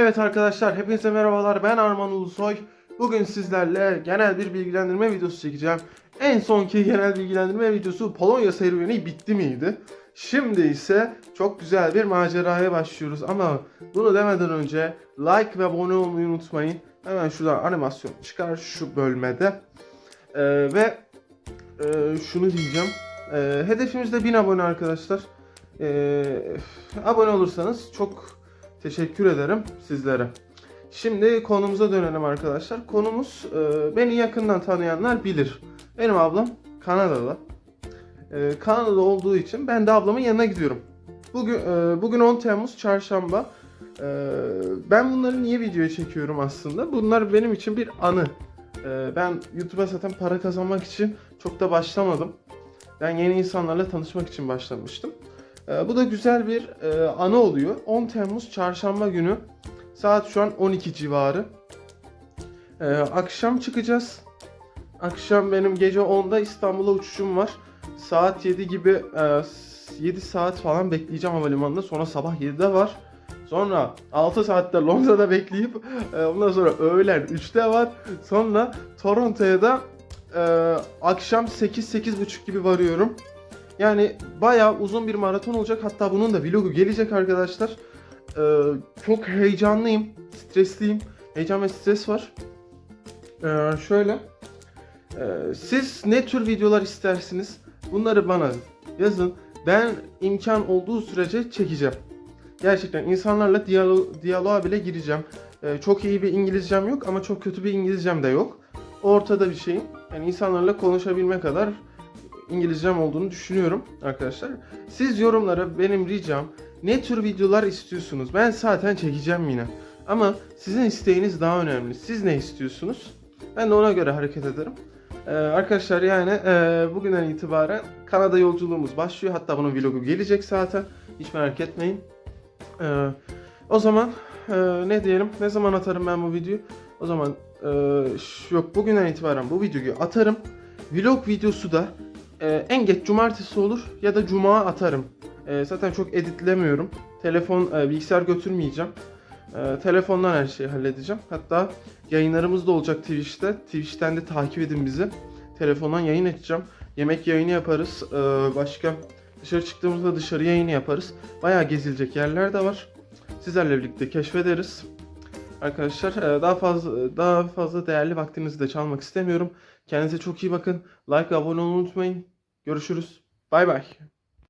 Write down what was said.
Evet arkadaşlar hepinize merhabalar ben Arman Ulusoy. Bugün sizlerle genel bir bilgilendirme videosu çekeceğim. En sonki genel bilgilendirme videosu Polonya serüveni bitti miydi? Şimdi ise çok güzel bir maceraya başlıyoruz ama bunu demeden önce like ve abone olmayı unutmayın. Hemen şuradan animasyon çıkar şu bölmede. Ee, ve e, şunu diyeceğim. Ee, hedefimiz de 1000 abone arkadaşlar. Ee, abone olursanız çok teşekkür ederim sizlere. Şimdi konumuza dönelim arkadaşlar. Konumuz e, beni yakından tanıyanlar bilir. Benim ablam Kanadalı. E, Kanada'da olduğu için ben de ablamın yanına gidiyorum. Bugün e, bugün 10 Temmuz Çarşamba. E, ben bunları niye videoya çekiyorum aslında? Bunlar benim için bir anı. E, ben YouTube'a zaten para kazanmak için çok da başlamadım. Ben yeni insanlarla tanışmak için başlamıştım. E, bu da güzel bir e, anı oluyor. 10 Temmuz Çarşamba günü saat şu an 12 civarı. E, akşam çıkacağız. Akşam benim gece 10'da İstanbul'a uçuşum var. Saat 7 gibi e, 7 saat falan bekleyeceğim havalimanında. Sonra sabah 7'de var. Sonra 6 saatte Londra'da bekleyip e, ondan sonra öğlen 3'te var. Sonra Toronto'ya da e, akşam 8-8.30 gibi varıyorum. Yani bayağı uzun bir maraton olacak. Hatta bunun da vlogu gelecek arkadaşlar. Ee, çok heyecanlıyım, stresliyim. Heyecan ve stres var. Ee, şöyle. Ee, siz ne tür videolar istersiniz? Bunları bana yazın. Ben imkan olduğu sürece çekeceğim. Gerçekten insanlarla diyalo diyaloğa bile gireceğim. Ee, çok iyi bir İngilizcem yok ama çok kötü bir İngilizcem de yok. Ortada bir şeyim. Yani insanlarla konuşabilme kadar İngilizcem olduğunu düşünüyorum arkadaşlar. Siz yorumlara benim ricam ne tür videolar istiyorsunuz? Ben zaten çekeceğim yine. Ama sizin isteğiniz daha önemli. Siz ne istiyorsunuz? Ben de ona göre hareket ederim. Ee, arkadaşlar yani e, bugünden itibaren Kanada yolculuğumuz başlıyor. Hatta bunun vlogu gelecek zaten. Hiç merak etmeyin. Ee, o zaman e, ne diyelim? Ne zaman atarım ben bu videoyu? O zaman e, yok bugünden itibaren bu videoyu atarım. Vlog videosu da e, en geç cumartesi olur ya da cuma atarım. E, zaten çok editlemiyorum. Telefon, e, bilgisayar götürmeyeceğim. E, telefondan her şeyi halledeceğim. Hatta yayınlarımız da olacak Twitch'te. Twitch'ten de takip edin bizi. Telefondan yayın açacağım. Yemek yayını yaparız. E, başka dışarı çıktığımızda dışarı yayını yaparız. Bayağı gezilecek yerler de var. Sizlerle birlikte keşfederiz. Arkadaşlar e, daha fazla daha fazla değerli vaktinizi de çalmak istemiyorum. Kendinize çok iyi bakın. Like abone olmayı unutmayın. Görüşürüz. Bay bay.